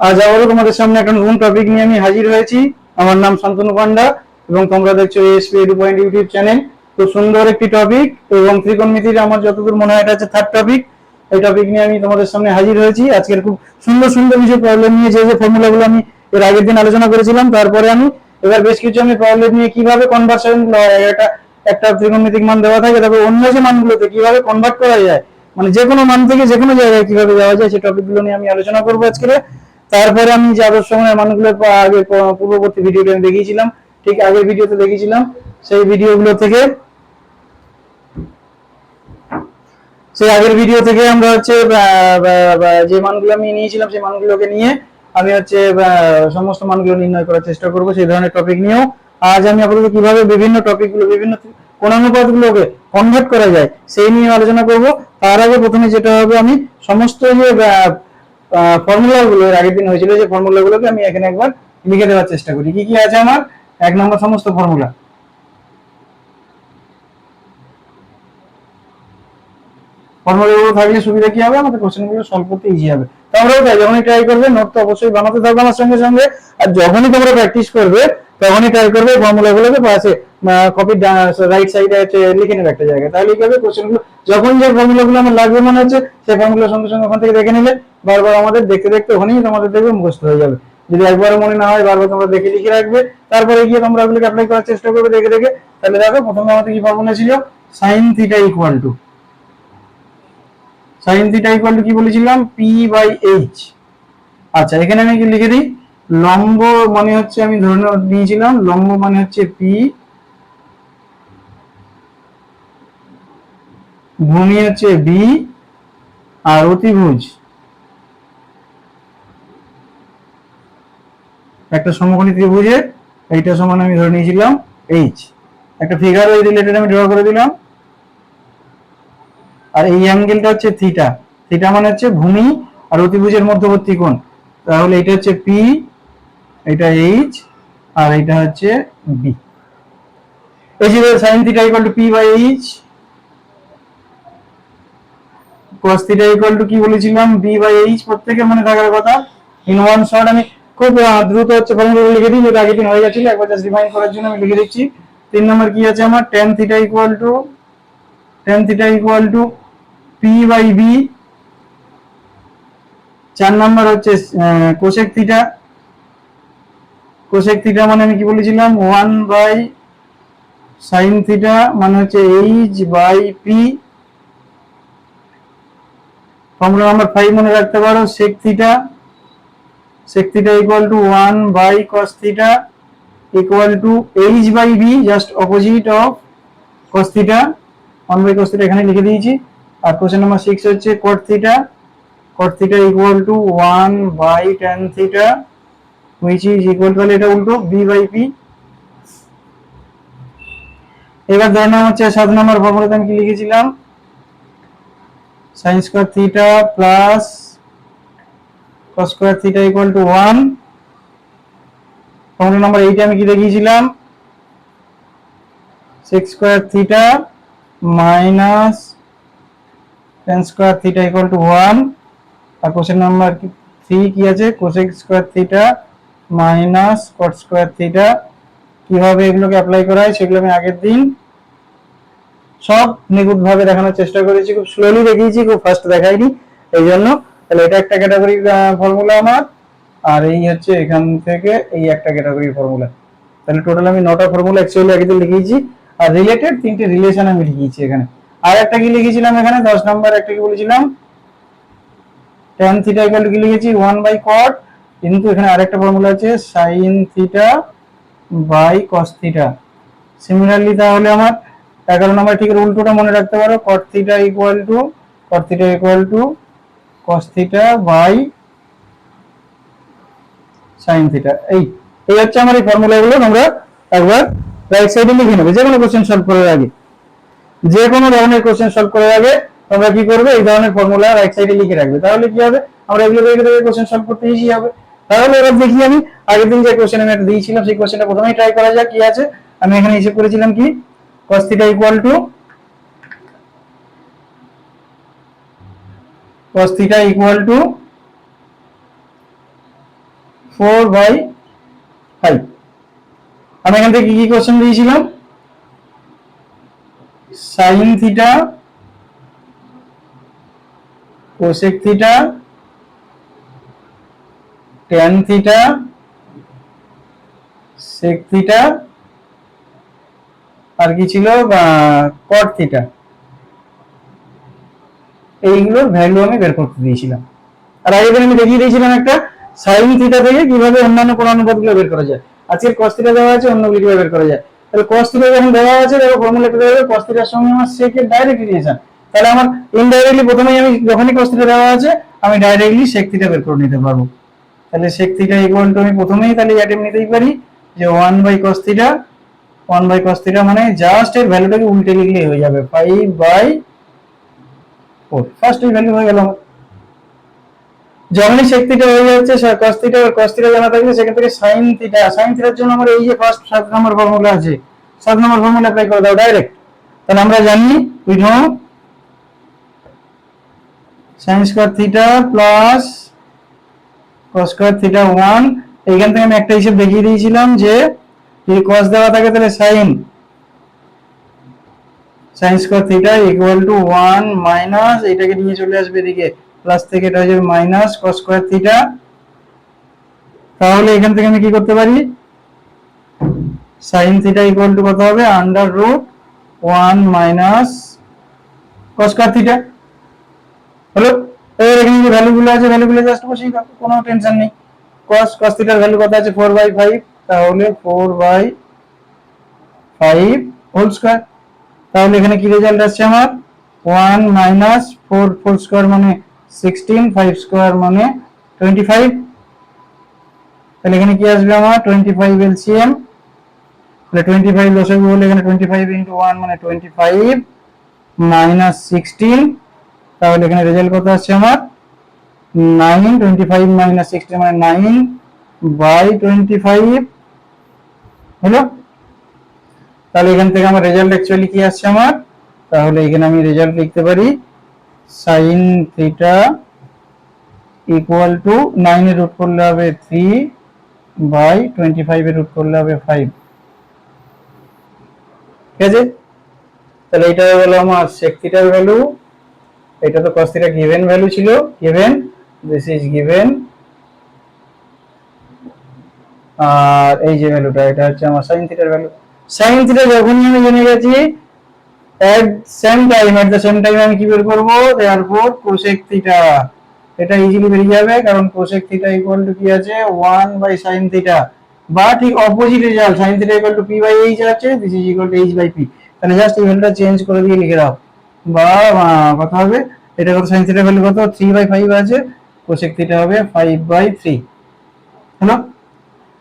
আজ আবারও তোমাদের সামনে একটা নতুন টপিক নিয়ে আমি হাজির হয়েছি। আমার নাম শান্তনু পান্ডা এবং তোমরা দেখছ SP edu point YouTube channel তো সুন্দর একটি টপিক এবং ত্রিকোণমিতির আমার যতদূর মনে হয় এটা হচ্ছে থার্ড টপিক এই টপিক নিয়ে আমি তোমাদের সামনে হাজির হয়েছি। আজকের খুব সুন্দর সুন্দর কিছু প্রবলেম নিয়ে যে যে ফর্মুলাগুলো আমি এর আগের দিন আলোচনা করেছিলাম, তারপরে আমি এবার বেশ কিছু আমি প্রবলেম নিয়ে কীভাবে কনভার্সন একটা একটা ত্রিকোণমিতিক মান দেওয়া থাকে, তারপর অন্য যে মানগুলোতে কীভাবে কনভার্ট করা যায় মানে যে কোনো মান থেকে যে কোনো জায়গায় কীভাবে যাওয়া যায় সেই টপিকগুলো নিয়ে আমি আলোচনা করব আজকে। তারপরে আমি যে আদর্শ সময়ের মানগুলো আগে পূর্ববর্তী ভিডিওতে আমি দেখিয়েছিলাম। ঠিক আগের ভিডিওতে দেখিয়েছিলাম। সেই ভিডিওগুলো থেকে সেই আগের ভিডিও থেকে আমরা হচ্ছে যে মানগুলো আমি নিয়েছিলাম, সেই মানগুলোকে নিয়ে আমি হচ্ছে সমস্ত মানগুলো নির্ণয় করার চেষ্টা করব সেই ধরনের টপিক নিয়েও। আজ আমি আপাতত কীভাবে বিভিন্ন টপিকগুলো বিভিন্ন কোণানুপাতগুলোকে কনভার্ট করা যায়, সেই নিয়ে আলোচনা করব। তার আগে প্রথমে যেটা হবে আমি, সমস্ত যে ফর্মুলাগুলো এর আগের দিন হয়েছিল যে ফর্মুলাগুলোকে আমি এখানে একবার লিখে দেওয়ার চেষ্টা করি। কি কি আছে আমার? এক নম্বর সমস্ত ফর্মুলা ফর্মুলাগুলো থাকলে সুবিধা কি হবে? আমাদের কোশ্চেনগুলো সলভ করতে ইজি হবে। তোমরাও তাই, যখনই ট্রাই করবে নোট তো অবশ্যই বানাতে থাকবে আমার সঙ্গে সঙ্গে। আর যখনই তোমরা প্র্যাকটিস করবে, তখনই ট্রাই করবে ফর্মুলাগুলোকে পাশে কপি রাইট সাইডে লিখে নেবে একটা জায়গায়। তাহলে কি হবে? কোশ্চেনগুলো যখন যে ফর্মুলাগুলো আমার লাগবে মনে হচ্ছে, সেই ফর্মুলা সঙ্গে সঙ্গে ওখান থেকে দেখে নিলে বারবার আমাদের দেখতে দেখতে ওখানেই তোমাদের দেখবে মুখস্থ হয়ে যাবে। যদি একবার মনে না হয়, বারবার তোমরা দেখে লিখে রাখবে, তারপরে গিয়ে তোমরা ওগুলোকে অ্যাপ্লাই করার চেষ্টা করবে, দেখে দেখে। তাহলে দেখো, প্রথমে আমাদের কি ফর্মুলা ছিল? Sine theta equal to sine theta equal to কি বলেছিলাম? পি বাই এইচ আচ্ছা এখানে আমি কি লিখে দিই? লম্ব মানে হচ্ছে আমি ধরে নিয়েছিলাম, লম্ব মানে হচ্ছে পি ভূমি হচ্ছে বি আর অতিভুজ। একটা সমকোণী ত্রিভুজে এইটা সমান আমি ধরে নিয়েছিলাম এইচ একটা ফিগার ওই রিলেটেড আমি ড্র করে দিলাম। আর এই অ্যাঙ্গেলটা হচ্ছে থিটা থিটা মানে হচ্ছে ভূমি আর অতিভুজের মধ্যবর্তী কোণ। তাহলে এটা হচ্ছে পি এটা এইচ আর এটা হচ্ছে বি এই যে sine theta equal to P by H cos theta equal to কি বলেছিলাম? বি বাই এইচ প্রত্যেকের মনে থাকার কথা। ইন ওয়ান শট আমি খুব দ্রুত হচ্ছে ফর্মুলা লিখে দিই যেটা আগের দিন হয়ে গেছিল একবার জাস্ট রিমাইন্ড করার জন্য আমি লিখে দিচ্ছি। তিন নম্বর কি আছে আমার? tan theta equal to tan theta equal to P by B চার নম্বর হচ্ছে কোসেক থিটা কোসেক থিটা মানে আমি কি বলেছিলাম? ওয়ান বাই সাইন থিটা মানে হচ্ছে H by P formula number five মনে রাখতে পারো sec theta sec theta equal to one by cos theta equal to H by B just opposite of cos theta one by cos theta এখানে লিখে দিয়েছি। আর question number six হচ্ছে cot theta cot theta equal to one by tan theta which is equal তাহলে এটা উল্টো B by P এবার ধরে নাম হচ্ছে সাত নম্বর ফর্মুলাতে আমি কি লিখেছিলাম? Sine square theta plus cos square theta equal to one formula number eight আমি কি দেখিয়েছিলাম? Sec square theta minus tan square theta equal to one R question number three কি আছে? Cosec square theta minus cot square theta কীভাবে এগুলোকে apply করা হয় সেগুলো আমি আগের দিন সব নিখুঁত ভাবে দেখানোর চেষ্টা করেছি, খুব স্লোলি দেখিয়েছি, খুব ফাস্ট দেখাইনি এই জন্য তাহলে এটা একটা ক্যাটাগরি ফর্মুলা আমার। আর এই হচ্ছে এখান থেকে এই একটা ক্যাটাগরির ফর্মুলা তাহলে টোটাল আমি নটা ফর্মুলা অ্যাকচুয়ালি আগে দিন লিখিয়েছি আর রিলেটেড তিনটে রিলেশন আমি লিখিয়েছি এখানে। আর একটা কি লিখেছিলাম এখানে? দশ নম্বর একটা কি বলেছিলাম? tan থিটা ইকুয়াল কি লিখেছি? 1 বাই cot কিন্তু এখানে আরেকটা ফর্মুলা আছে, sin theta by cos theta similarly তাহলে আমার 11 নম্বর ঠিক উল্টোটা মনে রাখতে পারো। Theta equal to theta equal to cos theta by sin theta এই এই হচ্ছে আমার এই ফর্মুলাগুলো তোমরা একবার রাইট সাইডে লিখে নেবে। যে কোনো কোশ্চেন সলভ করার আগে। যে কোনো ধরনের কোশ্চেন সলভ করার আগে তোমরা কি করবে? এই ধরনের ফর্মুলা রাইট সাইডে লিখে রাখবে। তাহলে কি হবে? আমরা এগুলো দেখে দেখে কোশ্চেন সলভ করতে ইজি হবে। তাহলে এবার দেখি আমি আগের দিন যে কোশ্চেন আমি একটা দিয়েছিলাম, সেই কোশ্চেনটা প্রথমেই ট্রাই করা যাক কি আছে। আমি এখানে হিসেব করেছিলাম কি? Cos theta equal to cos theta equal to four by five আমি এখান থেকে কি কি কোশ্চেন দিয়েছিলাম? Sine theta cosec theta tan theta sec theta আর কি ছিল? কট থিটা এইগুলোর ভ্যালু আমি বের করতে দিয়েছিলাম। আর আগে আমি দেখিয়ে দিয়েছিলাম একটা সাইন থিটা থেকে কীভাবে অন্যান্য পূর্ণানুপাতগুলো বের করা যায়। আজকের cos থিটা দেওয়া আছে অন্যগুলো কীভাবে বের করা যায়। তাহলে cos থিটা যখন দেওয়া আছে, দেখো ফর্মুলা দেওয়া হবে cos থিটার সঙ্গে আমার এর ডাইরেক্ট রিলেশন তাহলে আমার ইনডাইরেক্টলি প্রথমেই আমি যখনই cos থিটা দেওয়া আছে, আমি ডাইরেক্টলি sec থিটা বের করে নিতে পারব। তাহলে sec থিটা ইকুয়াল টু আমি প্রথমেই তাহলে অ্যাটেম নিতেই পারি যে one by cos theta 1 by cos theta মানে জাস্ট এর ভ্যালুটাকে উল্টে লিখলেই হয়ে যাবে 5 বাই 4 ফার্স্ট এই ভ্যালু হয়ে গেল থিটা হয়ে যাচ্ছে থিটা থিটা জানা থাকবে সেখান থেকে থিটা থিটার জন্য আমার এই যে ফার্স্ট সাত নম্বর ফর্মুলা আছে নম্বর ফর্মুলা অ্যাপ্লাই করে দাও ডাইরেক্ট তাহলে আমরা জানি we know sin square theta plus square theta 1 এইখান থেকে আমি একটা হিসাব দেখিয়ে দিয়েছিলাম যে যদি cos দেওয়া থাকে তাহলে sin sin square theta equal to 1 minus এটাকে নিয়ে চলে আসবে এদিকে প্লাস থেকে এটা হয়ে যাবে মাইনাস cos স্কয়ার থিটা তাহলে এখান থেকে আমি কি করতে পারি? sin থিটা ইকুয়াল টু কত হবে? Under root 1 minus cos square theta হলো? এবার এখানে যে ভ্যালুগুলো আছে ভ্যালুগুলো জাস্ট বসিয়ে দাও, কোনো টেনশন নেই। cos cos থিটার ভ্যালু কত আছে? 4 বাই 5 তাহলে 4 বাই 5 হোল স্কয়ার তাহলে এখানে কি রেজাল্ট আসছে আমার? 1 মাইনাস 4 4 স্কয়ার মানে 16 5 স্কয়ার মানে 25 তাহলে এখানে কি আসবে আমার? 25 এলসিএম তাহলে 25 লসাগু হলে এখানে 25 ইনটু 1 মানে 25 মাইনাস 16 তাহলে এখানে রেজাল্ট কত আসছে আমার? 9 25 মাইনাস 16 মানে 9 বাই 25 হলো? তাহলে এখান থেকে আমার রেজাল্ট অ্যাকচুয়ালি কি আসছে আমার? তাহলে এখানে আমি রেজাল্ট লিখতে পারি সাইন থিটা ইকুয়াল টু 9 এর রুট করলে হবে থ্রি বাই 25 এর রুট করলে হবে ফাইভ ঠিক আছে? তাহলে এটা হয়ে গেল আমার sec থিটার ভ্যালু এটা তো cos থিটা গিভেন ভ্যালু ছিল। গিভেন দিস ইজ গিভেন আর এই যে ভ্যালুটা এটা হচ্ছে আমার sin থিটার ভ্যালু sin থিটা যখনই আমি জেনে গেছি at same time at the same time আমি কি বের করব? দেয়ারফর cosec থিটা এটা ইজিলি বেরিয়ে যাবে, কারণ cosec থিটা ইকুয়াল টু কি আছে? 1 বাই sin থিটা বা ঠিক opposite result sin theta equal to p by H আছে this is equal to H by P তাহলে জাস্ট এই ভ্যালুটা চেঞ্জ করে দিয়ে লিখে দাও। বা কত হবে, এটা কত? sin থিটা ভ্যালু কত? 3 বাই 5 আছে, cosec থিটা হবে 5 বাই 3 হলো?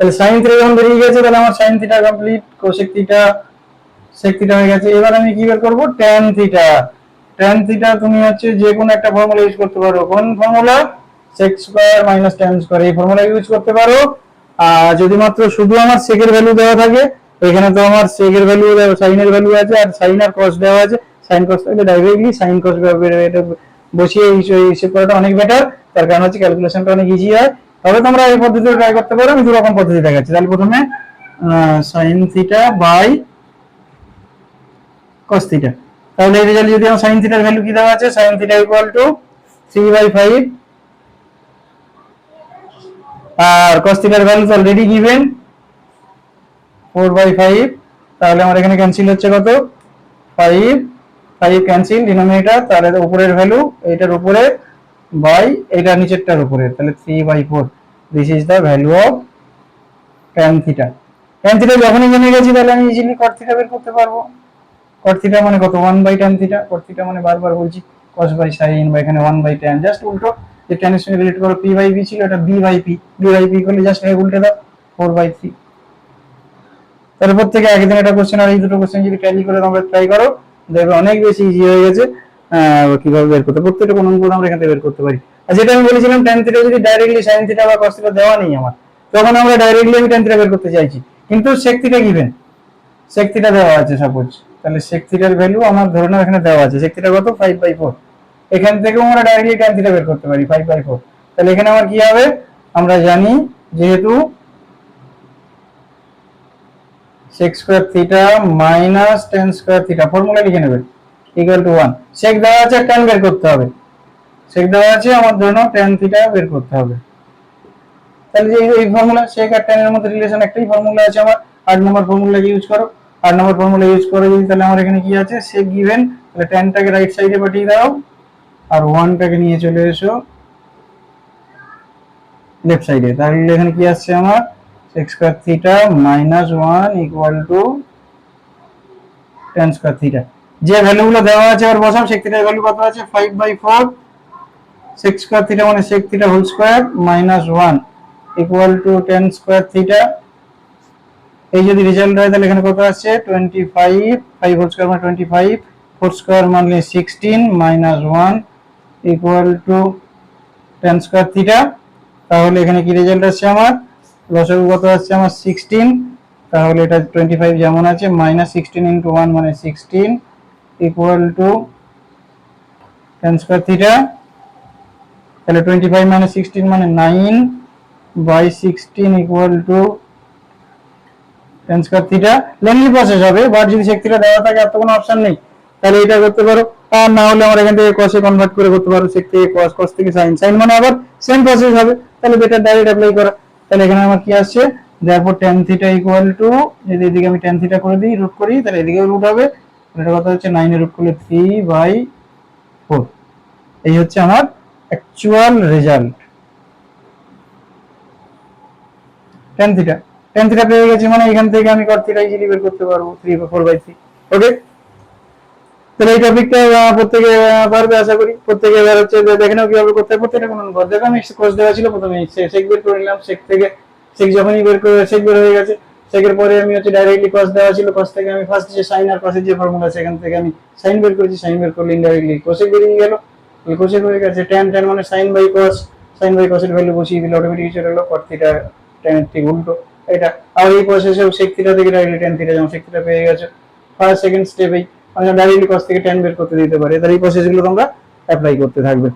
তাহলে সাইন থিটা যখন বেরিয়ে গেছে, তাহলে আমার sine theta complete cosec theta sec theta হয়ে গেছে। এবার আমি কি বের করব? tan থিটা tan থিটা তুমি হচ্ছে যে কোনো একটা ফর্মুলা ইউজ করতে পারো। কোন formula sec square minus tan square এই ফর্মুলা ইউজ করতে পারো। আর যদি মাত্র শুধু আমার এর ভ্যালু দেওয়া থাকে, এখানে তো আমার এর ভ্যালু এর ভ্যালু আছে, আর sin আর cos দেওয়া আছে। সাইন cos থাকলে ডাইরেক্টলি সাইন এটা বসিয়ে হিসেব করাটা অনেক বেটার তার কারণ হচ্ছে ক্যালকুলেশনটা অনেক ইজি হয়। তবে তোমরা এই পদ্ধতিতে ট্রাই করতে পারো, আমি দু রকম পদ্ধতি দেখাচ্ছি। তাহলে প্রথমে sin theta by cos theta তাহলে এই রেজাল্ট যদি আমার sin থিটার ভ্যালু কি দেওয়া আছে? sin theta equal to 3 by 5 আর cos থিটার ভ্যালু তো অলরেডি গিভেন 4 বাই 5 তাহলে আমার এখানে ক্যান্সেল হচ্ছে কত? 5 5 ক্যান্সেল ডিনোমিনেটর তাহলে উপরের ভ্যালু এটার উপরে বাই এটা নিচেরটার উপরে, তাহলে 3 by 4 this is the value of tan theta tan theta যখনই জেনে গেছি, তাহলে আমি ইজিলি cot থিটা বের করতে পারব। Cot থিটা মানে কত? 1 by tan theta cot theta মানে বারবার বলছি, cos বাই sin বা এখানে 1 বাই tan জাস্ট উল্টো, যে এর সঙ্গে রিলেট করো, p বাই b ছিল, এটা b by p b by p করলে জাস্ট এটাকে উল্টে দাও 4 বাই 3 তারপর থেকে একদিন একটা কোশ্চেন আর এই দুটো কোশ্চেন যদি ট্যালি করে তোমরা ট্রাই করো, দেখবে অনেক বেশি ইজি হয়ে গেছে। কীভাবে বের করতে প্রত্যেকটা কোন অঙ্ক আমরা এখান থেকে বের করতে পারি। আর যেটা আমি বলেছিলাম, tan থিটা যদি ডাইরেক্টলি sin থিটা বা cos থিটা দেওয়া নেই আমার, তখন আমরা ডাইরেক্টলি আমি tan থিটা বের করতে চাইছি। কিন্তু sec theta given sec theta দেওয়া আছে সাপোজ তাহলে sec থিটার ভ্যালু আমার ধরে নাও এখানে দেওয়া আছে। sec থিটা কত? 5 বাই 4 এখান থেকেও আমরা ডাইরেক্টলি tan থিটা বের করতে পারি 5 বাই 4 তাহলে এখানে আমার কি হবে? আমরা জানি যেহেতু sec square theta minus tan square theta formula লিখে নেবেন ইকুয়াল টু ওয়ান সেক দেওয়া আছে টেন বের করতে হবে। সেক দেওয়া আছে, আমার জন্য টেন থিটা বের করতে হবে। তাহলে যে এই ফর্মুলা সেক আর টেন এর মধ্যে রিলেশন একটাই ফর্মুলা আছে আমার। আট নম্বর ফর্মুলা ইউজ করো। আট নম্বর ফর্মুলা ইউজ করে যদি তাহলে আমার এখানে কি আছে? সেক গিভেন তাহলে টেনটাকে রাইট সাইডে পাঠিয়ে দাও। আর ওয়ানটাকে নিয়ে চলে এসো। লেফট সাইডে তাহলে এখানে কি আসছে আমার? Sec square theta minus one equal to tan square theta যে ভ্যালুগুলো দেওয়া আছে আর বসাও সেক থিটার ভ্যালু কত আছে? Five by four sec square theta মানে sec theta whole square minus one equal to tan square theta এই যদি রেজাল্ট হয় তাহলে এখানে কত আসছে? Twenty five five whole square মানে টোয়েন্টি ফাইভ ফোর স্কয়ার মানে sixteen minus one equal to tan square theta তাহলে এখানে কি রেজাল্ট আসছে আমার? লসাগু কত আসছে আমার? সিক্সটিন তাহলে এটা টোয়েন্টি ফাইভ যেমন আছে মাইনাস সিক্সটিন ইন্টু ওয়ান মানে sixteen equal to tan square theta তাহলে টোয়েন্টি ফাইভ মাইনাস সিক্সটিন মানে nine by sixteen equal to tan square theta লেনলি process হবে বাট যদি সেক থিটা দেওয়া থাকে, আর তো কোনো অপশন নেই। তাহলে এটা করতে পারো। আর না হলে আমরা এখান থেকে কসে কনভার্ট করে করতে পারো সেক থেকে কস কস থেকে সাইন সাইন মানে আবার সেম প্রসেস হবে। তাহলে বেটার ডাইরেক্ট অ্যাপ্লাই করা। তাহলে এখানে আমার কি আসছে? Therefore, tan theta equal to যদি এদিকে আমি tan থিটা করে দিই রুট করি, তাহলে এদিকেও রুট হবে। এটা কথা হচ্ছে 9 এর রুট করলে 3 বাই 4 এই হচ্ছে আমার actual result tan theta tan theta পেয়ে গেছি মানে এখান থেকে আমি cot থিটা ইজিলি বের করতে পারব 3 বা 4 বাই 3 ওকে তাহলে এই টপিকটা প্রত্যেকে পারবে আশা করি। প্রত্যেকে এবার হচ্ছে দেখে নাও কীভাবে করতে হয়। প্রত্যেকটা কোনো ঘর দেখো আমি কোর্স দেওয়া ছিল, প্রথমে সেক বের করে নিলাম। সেক থেকে সেক যখনই বের করে সেক বের হয়ে গেছে। সেকের পরে আমি হচ্ছে ডাইরেক্টলি কস দেওয়া ছিল কস থেকে আমি ফার্স্ট যে সাইন আর কসের যে ফর্মুলা সেখান থেকে আমি সাইন বের করেছি সাইন বের করলে ইনডাইরেক্টলি কোসেক বেরিয়ে গেল। কোসেক হয়ে গেছে ট্যান ট্যান মানে sine by cos sine by কসের value বসিয়ে দিলে অটোমেটিক চলে এলো কট থিটা ট্যানের ঠিক উল্টো। এটা আর এই প্রসেসেও সেক থিটা থেকে ডাইরেক্টলি ট্যান থিটা যেমন সেক থিটা পেয়ে গেছে। ফার্স্ট সেকেন্ড স্টেপেই আমরা ডাইরেক্টলি কস থেকে ট্যান বের করতে দিতে পারি। তাহলে এই প্রসেসগুলো তোমরা অ্যাপ্লাই করতে থাকবে।